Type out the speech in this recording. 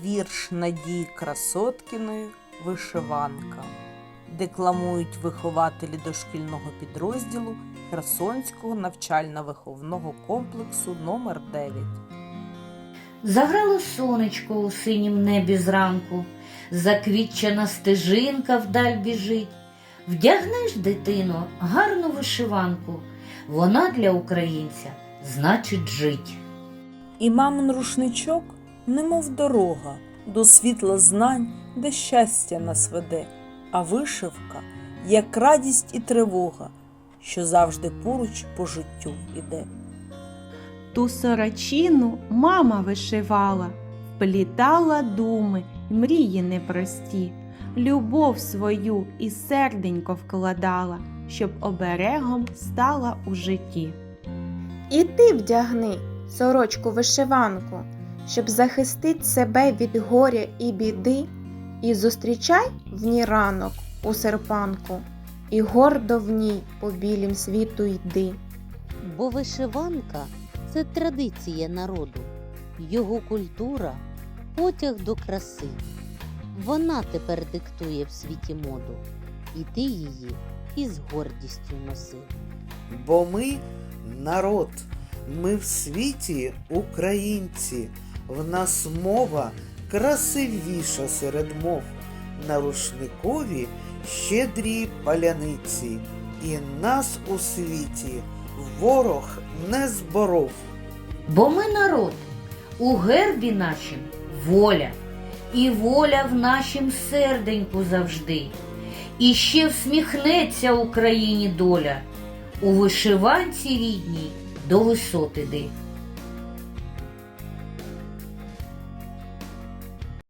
Вірш Надії Красоткіної Вишиванка. Декламують вихователі дошкільного підрозділу Херсонського навчально-виховного комплексу номер 9 Заграло сонечко у синім небі зранку, заквітчена стежинка вдаль біжить. Вдягнеш, дитино, гарну вишиванку, вона для українця значить жить. І мамин рушничок, немов дорога, до світла знань, де щастя нас веде, а вишивка, як радість і тривога, що завжди поруч по життю іде. Ту сорочину мама вишивала, вплітала думи, мрії непрості, любов свою і серденько вкладала, щоб оберегом стала у житті. І ти вдягни сорочку вишиванку, щоб захистить себе від горя і біди, і зустрічай в ній ранок у серпанку, і гордо в ній по білім світу йди. Бо вишиванка це традиція народу, його культура потяг до краси. Вона тепер диктує в світі моду, і ти її із гордістю носи. Бо ми народ, ми в світі українці, в нас мова красивіша серед мов, на рушникові щедрі паляниці, і нас у світі ворог не зборов. Бо ми народ, у гербі нашім воля, і воля в нашім серденьку завжди. І ще всміхнеться Україні доля, у вишиванці рідній до висот іди.